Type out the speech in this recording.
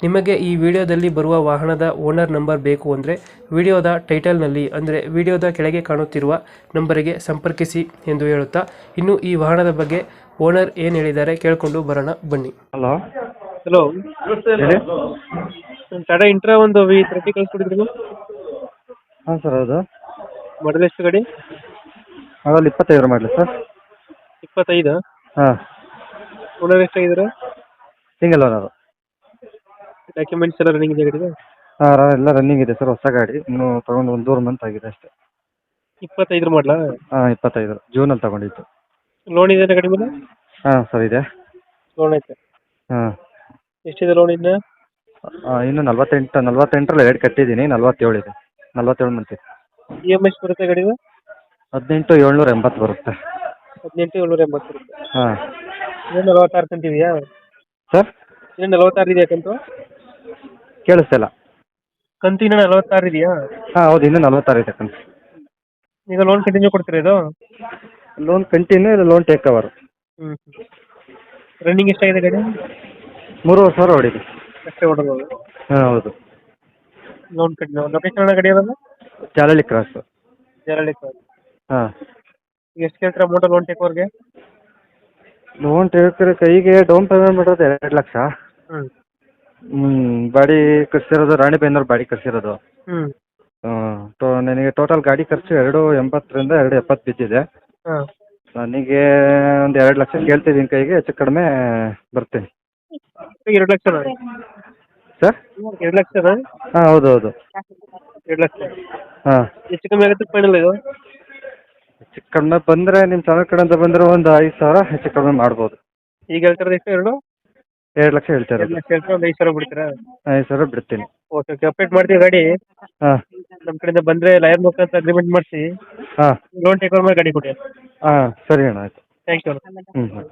ನಿಮಗೆ ಈ ವಿಡಿಯೋದಲ್ಲಿ ಬರುವ ವಾಹನದ ಓನರ್ ನಂಬರ್ ಬೇಕು ಅಂದರೆ ವಿಡಿಯೋದ ಟೈಟಲ್ನಲ್ಲಿ ಅಂದರೆ ವಿಡಿಯೋದ ಕೆಳಗೆ ಕಾಣುತ್ತಿರುವ ನಂಬರಿಗೆ ಸಂಪರ್ಕಿಸಿ ಎಂದು ಹೇಳುತ್ತಾ ಇನ್ನು ಈ ವಾಹನದ ಬಗ್ಗೆ ಓನರ್ ಏನು ಹೇಳಿದ್ದಾರೆ ಕೇಳಿಕೊಂಡು ಬರೋಣ ಬನ್ನಿ. ಹಲೋ. ಹಲೋ ಹೇಳಿ. ಟಾಟಾ ಇಂಟ್ರಾ ಒಂದು ವಿ ತರ್ಟಿ ಕಳಿಸ್ಕೊಡಿದ್ರು ಹಾಂ ಸರ್ ಹೌದು. ಮಾಡಲ್ ಎಷ್ಟು ಗಾಡಿ? ಅದ್ರಲ್ಲಿ ಇಪ್ಪತ್ತೈದು ಮಾಡಲಿ ಸರ್. ಇಪ್ಪತ್ತೈದು? ಹಾಂ. ಓನರ್ ಎಷ್ಟಾಗಿದ್ದಾರೆ? ಸಿಂಗಲ್ ಓನರು ಡಾಕ್ಯುಮೆಂಟ್ಸ್ ಎಲ್ಲ ರನ್ನಿಂಗ್ ಇದೆ ಗಾಡಿಗೆ ಹಾಂ ಎಲ್ಲ ರನ್ನಿಂಗ್ ಇದೆ ಸರ್ ಹೊಸ ಗಾಡಿ. ಇನ್ನು ತೊಗೊಂಡು ಒಂದು ಮೂರು ಮಂತ್ ಆಗಿದೆ ಅಷ್ಟೇ. ಇಪ್ಪತ್ತೈದು ಮಾಡಲಾ? ಹಾಂ ಇಪ್ಪತ್ತೈದು. ಜೂನಲ್ಲಿ ತಗೊಂಡಿತ್ತು ಲೋನ್ ಇದೆ ಗಾಡಿ ಮೇಲೆ? ಹಾಂ ಸರ್ ಇದೆ. ಲೋನ್ ಐತೆ. ಹಾಂ. ಎಷ್ಟಿದೆ ಲೋನ್ ಇನ್ನು? ಇನ್ನು ನಲ್ವತ್ತೆಂಟು ನಲ್ವತ್ತೆಂಟರಲ್ಲಿ ಎರಡು ಕಟ್ಟಿದ್ದೀನಿ ನಲ್ವತ್ತೇಳು ಇದೆ. ನಲ್ವತ್ತೇಳು ಮಂತ್ ಇ ಎಂ ಎಸ್ ಬರುತ್ತೆ ಗಾಡಿಗೆ ಹದಿನೆಂಟು ಏಳ್ನೂರ ಎಂಬತ್ತು ಬರುತ್ತೆ. ಹದಿನೆಂಟು ಏಳ್ನೂರ ಎಂಬತ್ತು ಬರುತ್ತೆ. ಹಾಂ. ಇನ್ನೂ ನಲವತ್ತಾರು ಕಂತಿದೆಯಾ? ಸರ್? ಇನ್ನೂ ನಲವತ್ತಾರು ಇದೆಯಾ ಕಂತು? ಕೇಳಿಸ್ತಿಲ್ಲ. ಕಂತು ಇನ್ನೂ ನಲವತ್ತಾರು ಇದೆಯಾ? ಹಾಂ ಹೌದು ಇನ್ನೂ ನಲ್ವತ್ತಾರು ಇದೆ ಕಂತು. ಈಗ ಲೋನ್ ಕಂಟಿನ್ಯೂ ಕೊಡ್ತೀರಾ ಇದು? ಲೋನ್ ಕಂಟಿನ್ಯೂ ಇಲ್ಲ ಲೋನ್ ಟೇಕ್ ಓವರ್ ಹ್ಞೂ ರನ್ನಿಂಗ್ ಎಷ್ಟಾಗಿದೆ ಗಾಡಿ? ಮೂರುವರೆ ಸಾವಿರ ಹೊಡಿದೆ ಅಷ್ಟೇ ಹೊಡೋದು ಹಾಂ ಹೌದು. ಲೋನ್ ಕಂಟಿನ್ಯೂ ಲೊಕೇಶನ್ ಗಾಡಿ ಅದಲ್ಲ ಕ್ರಾಸ್ ಕ್ರಾಸು ಕ್ರಾಸ್ ಹಾಂ. ಎಷ್ಟು ಕೇಳ್ತೀರಾ ಅಮೌಂಟ್ ಲೋನ್ ಟೇಕ್ ಅವ್ರಿಗೆ ಲೋನ್ ಟೇಕ್ ಕೈಗೆ ಡೌನ್ ಪೇಮೆಂಟ್ ಮಾಡೋದು ಎರಡು ಲಕ್ಷ. ಹ್ಞೂ ಹ್ಞೂ ಬಾಡಿ ಕಟ್ಸಿರೋದು ರಾಣಿಬೆನ್ನೂರು ಬಾಡಿ ಕಟ್ಸಿರೋದು ಹ್ಞೂ ಟೋ ನನಗೆ ಟೋಟಲ್ ಗಾಡಿ ಖರ್ಚು ಎರಡು ಎಂಬತ್ತರಿಂದ ಎರಡು ಎಪ್ಪತ್ತು ಬಿದ್ದಿದೆ. ಹಾಂ. ನನಗೆ ಒಂದು ಎರಡು ಲಕ್ಷ ಕೇಳ್ತಿದ್ದೀನಿ ಕೈಗೆ ಹೆಚ್ಚು ಕಡಿಮೆ ಬರ್ತೀನಿ. ಎರಡು ಲಕ್ಷ ಸರ್? ಎರಡು ಲಕ್ಷ ಹಾಂ ಹೌದು ಹೌದು. ಎರಡು ಲಕ್ಷ. ಹಾಂ. ಎಷ್ಟು ಕಮ್ಮಿ ಆಗುತ್ತೆ ಫೈನಲ್ ಇದು? ಹೆಚ್ಚು ಕಡಿಮೆ ಬಂದರೆ ನಿಮ್ಮ ಚಾನಲ್ ಕಡೆಯಿಂದ ಬಂದರೆ ಒಂದು ಐದು ಸಾವಿರ ಹೆಚ್ಚು ಕಡಿಮೆ ಮಾಡ್ಬೋದು. ಈಗ ಹೇಳ್ತಿರೋದು ಎಷ್ಟು ಎರಡು? ಎರಡು ಲಕ್ಷ ಹೇಳ್ತಾ ಇರೋದು. ಒಂದು ಐದು ಸಾವಿರ ಬಿಡ್ತೀರಾ? ಐದು ಸಾವಿರ ಬಿಡ್ತೀನಿ. ಓಕೆ ಓಕೆ ಅಪ್ಡೇಟ್ ಮಾಡ್ತೀವಿ ಗಾಡಿ. ಹಾ. ನಮ್ಮ ಕಡೆಯಿಂದ ಬಂದ್ರೆ ಲಯರ್ ಮುಖಾಂತರ ಅಗ್ರಿಮೆಂಟ್ ಮಾಡಿಸಿ. ಹಾ. ಲೋನ್ ಟೇಕ್ ಮೇಲೆ ಗಾಡಿ ಕೊಡಿ. ಹಾಂ ಸರಿ ಅಣ್ಣ ಆಯಿತು. ಥ್ಯಾಂಕ್ ಯು ಹ್ಞೂ